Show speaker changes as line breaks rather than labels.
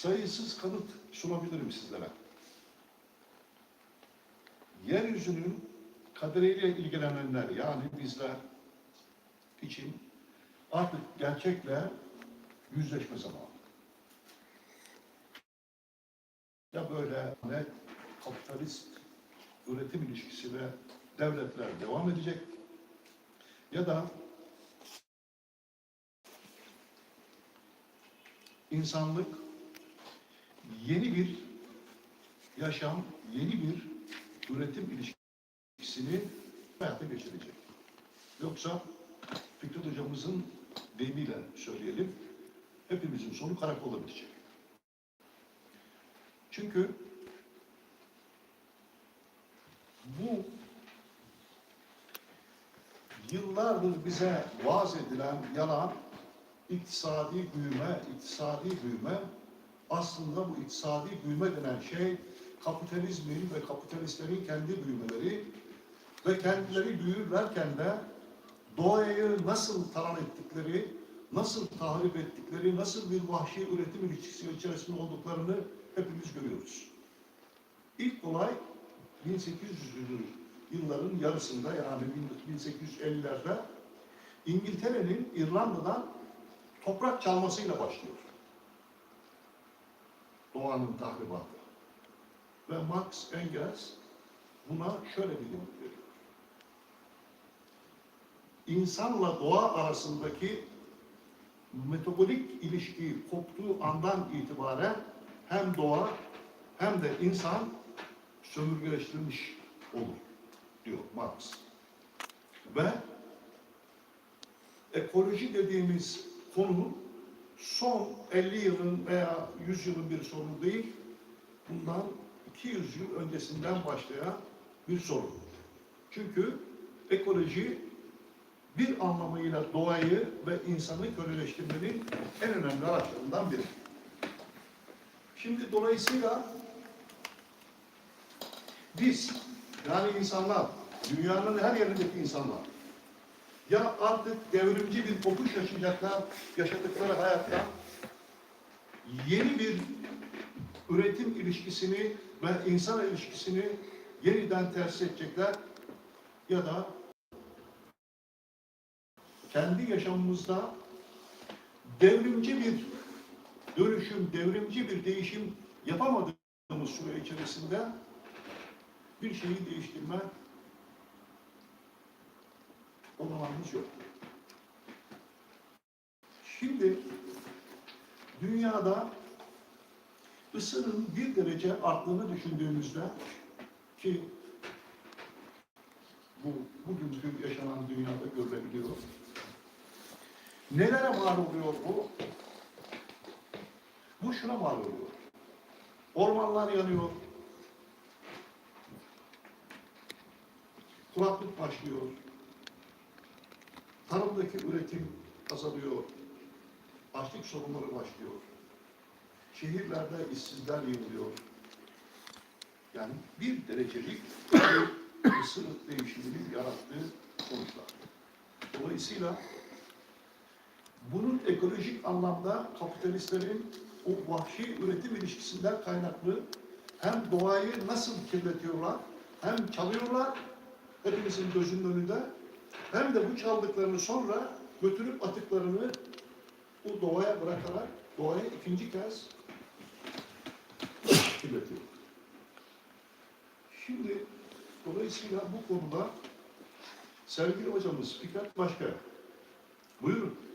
sayısız kanıt sunabilirim sizlere. Yeryüzünün kaderiyle ilgilenenler yani bizler için artık gerçekle yüzleşme zamanı. Ya böyle net kapitalist üretim ilişkisiyle devletler devam edecek ya da insanlık yeni bir yaşam, yeni bir üretim ilişkisini hayata geçirecek. Yoksa Fikret hocamızın deyimiyle söyleyelim, hepimizin sonu karakola bitecek. Çünkü bu yıllardır bize vaaz edilen yalan iktisadi büyüme, iktisadi büyüme aslında bu iktisadi büyüme denen şey kapitalizmin ve kapitalistlerin kendi büyümeleri ve kendileri büyürlerken de doğayı nasıl talan ettikleri, nasıl tahrip ettikleri, nasıl bir vahşi üretim ilişkisi içerisinde olduklarını hepimiz görüyoruz. İlk olay 1800'lü yılların yarısında yani 1850'lerde İngiltere'nin İrlanda'dan toprak çalmasıyla başlıyor. Doğanın tahribatı. Ve Marx Engels buna şöyle bir yanıt veriyor. İnsanla doğa arasındaki metabolik ilişki koptuğu andan itibaren hem doğa hem de insan sömürgeleştirilmiş olur diyor Marx. Ve ekoloji dediğimiz konu son 50 yılın veya 100 yılın bir sorunu değil, bundan 200 yıl öncesinden başlayan bir sorun. Çünkü ekoloji bir anlamıyla doğayı ve insanı köleleştirmenin en önemli araçlarından biri. Şimdi dolayısıyla biz yani insanlar, dünyanın her yerindeki insanlar ya artık devrimci bir kopuş yaşayacaklar, yaşadıkları hayatta yeni bir üretim ilişkisini ve insan ilişkisini yeniden ters edecekler ya da kendi yaşamımızda devrimci bir dönüşüm, devrimci bir değişim yapamadığımız süre içerisinde bir şeyi değiştirme olanağımız yok. Şimdi dünyada ısının bir derece arttığını düşündüğümüzde ki bu bugünkü yaşanan dünyada görülebiliyor. Nelere mal oluyor bu? Bu şuna mal oluyor. Ormanlar yanıyor. Kuraklık başlıyor. Tarımdaki üretim azalıyor. Açlık sorunları başlıyor. Şehirlerde işsizler yığılıyor. Yani bir derecelik bir ısı değişiminin yarattığı sonuçlar. Dolayısıyla bunun ekolojik anlamda kapitalistlerin o vahşi üretim ilişkisinden kaynaklı hem doğayı nasıl kirletiyorlar, hem çalıyorlar, hepimizin gözünün önünde, hem de bu çaldıklarını sonra götürüp atıklarını bu doğaya bırakarak doğaya ikinci kez kirletiyor. Şimdi dolayısıyla bu konuda sevgili hocamız Fikret Başka buyurun.